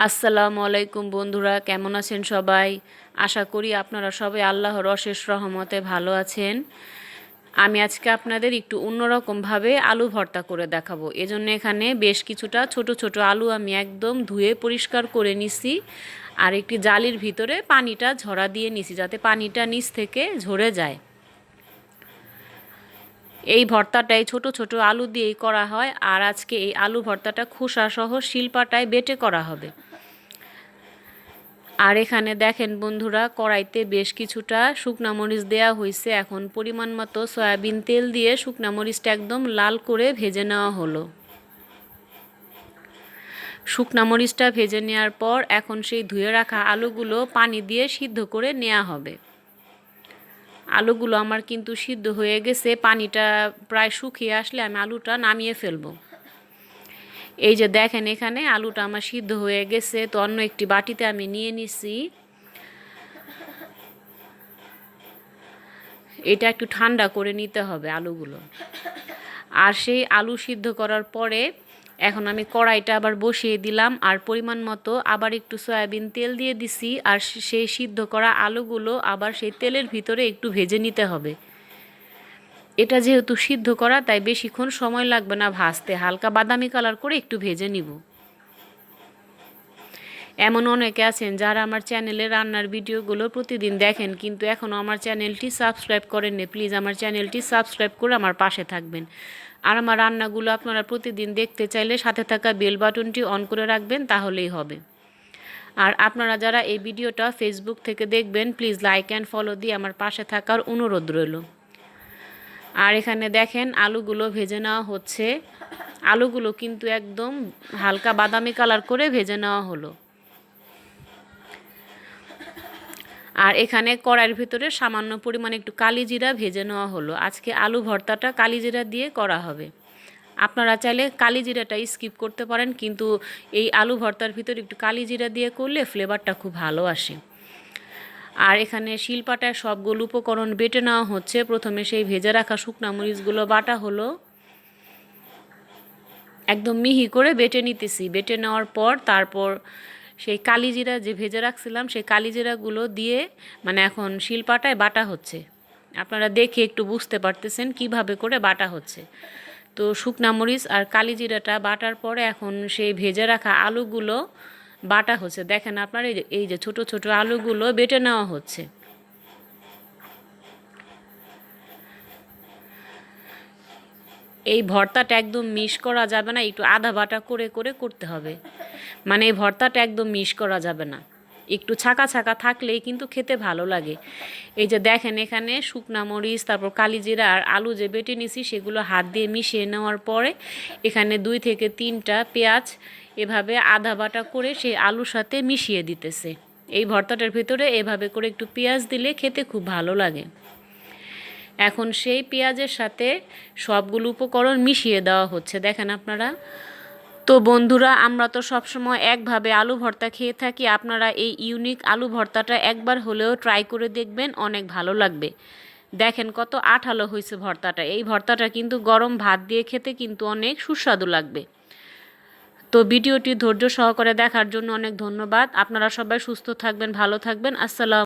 আসসালামু আলাইকুম বন্ধুরা, কেমন আছেন সবাই? আশা করি আপনারা সবাই আল্লাহর অশেষ রহমতে ভালো আছেন। আমি আজকে আপনাদের একটু অন্যরকমভাবে আলু ভর্তা করে দেখাবো। এজন্য এখানে বেশ কিছুটা ছোট ছোট আলু আমি একদম ধুয়ে পরিষ্কার করে নিছি আর একটি জালির ভিতরে পানিটা ঝরা দিয়ে নিছি যাতে পানিটা নিচ থেকে ঝরে যায়। এই ভর্তাটাই ছোট ছোট আলু দিয়েই করা হয় আর আজকে এই আলু ভর্তাটা খোসা সহ শিলপাটায় বেটে করা হবে। আর এখানে দেখেন বন্ধুরা, কড়াইতে বেশ কিছুটা শুকনা মরিচ দেওয়া হয়েছে এখন পরিমাণ মতো সয়াবিন তেল দিয়ে শুকনা মরিচটা একদম লাল করে ভেজে নেওয়া হলো। শুকনা মরিচটা ভেজে নেওয়ার পর এখন সেই ধুয়ে রাখা আলুগুলো পানি দিয়ে সিদ্ধ করে নেওয়া হবে। আলুগুলো আমার কিন্তু সিদ্ধ হয়ে গেছে, পানিটা প্রায় শুকিয়ে আসলে আমি আলুটা নামিয়ে ফেলব। এই যে দেখেন এখানে আলুটা আমার সিদ্ধ হয়ে গেছে, তো অন্য একটি বাটিতে আমি নিয়ে নিছি। এটা একটু ঠান্ডা করে নিতে হবে আলুগুলো। আর সেই আলু সিদ্ধ করার পরে এখন আমি কড়াইটা আবার বসিয়ে দিলাম, আর পরিমাণ মতো আবার একটু সয়াবিন তেল দিয়ে দিছি, আর সেই সিদ্ধ করা আলুগুলো আবার সেই তেলের ভিতরে একটু ভেজে নিতে হবে। এটা যেহেতু সিদ্ধ করা, তাই বেশিক্ষণ সময় লাগবে না ভাজতে, হালকা বাদামি কালার করে একটু ভেজে নিব। এমন অনেকে আছেন যারা আমার চ্যানেলে রান্নার ভিডিওগুলো প্রতিদিন দেখেন, কিন্তু এখনও আমার চ্যানেলটি সাবস্ক্রাইব করেননি। প্লিজ আমার চ্যানেলটি সাবস্ক্রাইব করে আমার পাশে থাকবেন। আর আমার রান্নাগুলো আপনারা প্রতিদিন দেখতে চাইলে সাথে থাকা বেল বাটনটি অন করে রাখবেন, তাহলেই হবে। আর আপনারা যারা এই ভিডিওটা ফেসবুক থেকে দেখবেন প্লিজ লাইক অ্যান্ড ফলো দিয়ে আমার পাশে থাকার অনুরোধ রইল। আর এখানে দেখেন আলুগুলো ভেজে নেওয়া হচ্ছে। আলুগুলো কিন্তু একদম হালকা বাদামি কালার করে ভেজে নেওয়া হলো। আর এখানে কড়াইয়ের ভিতরে সামান্য পরিমাণে একটু কালি জিরা ভেজে নেওয়া হলো। আজকে আলু ভর্তাটা কালি জিরা দিয়ে করা হবে। আপনারা চাইলে কালি জিরাটা স্কিপ করতে পারেন, কিন্তু এই আলু ভর্তার ভিতরে একটু কালি জিরা দিয়ে করলে ফ্লেভারটা খুব ভালো আসে। আর এখানে শিলপাটায় সবগুলো উপকরণ বেটে নেওয়া হচ্ছে। প্রথমে সেই ভেজে রাখা শুকনা মরিচগুলো বাটা হলো। একদম মিহি করে বেটে নিতেছি। বেটে নেওয়ার পর তারপর সেই কালিজিরা যে ভেজে রাখছিলাম, সেই কালিজিরাগুলো দিয়ে মানে এখন শিলপাটায় বাটা হচ্ছে। আপনারা দেখে একটু বুঝতে পারতেছেন কীভাবে করে বাটা হচ্ছে। তো শুকনা মরিচ আর কালিজিরাটা বাটার পরে এখন সেই ভেজে রাখা আলুগুলো বাটা হচ্ছে। দেখেন আপনার এই যে ছোটো ছোটো আলুগুলো বেটে নেওয়া হচ্ছে। এই ভর্তাটা একদম মিস করা যাবে না, একটু আধা বাটা করে করে করতে হবে। মানে এই ভর্তাটা একদম মিস করা যাবে না। একটু ছাকা ছাকা থাকলেই কিন্তু খেতে ভালো লাগে। এই যে দেখেন এখানে শুকনা মরিচ, তারপর কালিজিরা আর আলু যে বেটে নিছি, সেগুলো হাত দিয়ে মিশিয়ে নেওয়ার পরে এখানে দুই থেকে তিনটা পেঁয়াজ এভাবে আধা বাটা করে সেই আলুর সাথে মিশিয়ে দিতেছে। এই ভর্তাটার ভিতরে এভাবে করে একটু পেঁয়াজ দিলে খেতে খুব ভালো লাগে। এখন সেই পেঁয়াজের সাথে সবগুলো উপকরণ মিশিয়ে দেওয়া হচ্ছে। দেখেন আপনারা। তো বন্ধুরা, আমরা তো সবসময় একভাবে আলু ভর্তা খেয়ে থাকি। আপনারা এই ইউনিক আলু ভর্তাটা একবার হলেও ট্রাই করে দেখবেন, অনেক ভালো লাগবে। দেখেন কত আঠালো হয়েছে ভর্তাটা। এই ভর্তাটা কিন্তু গরম ভাত দিয়ে খেতে কিন্তু অনেক সুস্বাদু লাগবে। তো ভিডিওটি ধৈর্য সহকারে দেখার জন্য অনেক ধন্যবাদ। আপনারা সবাই সুস্থ থাকবেন, ভালো থাকবেন। আসসালাম।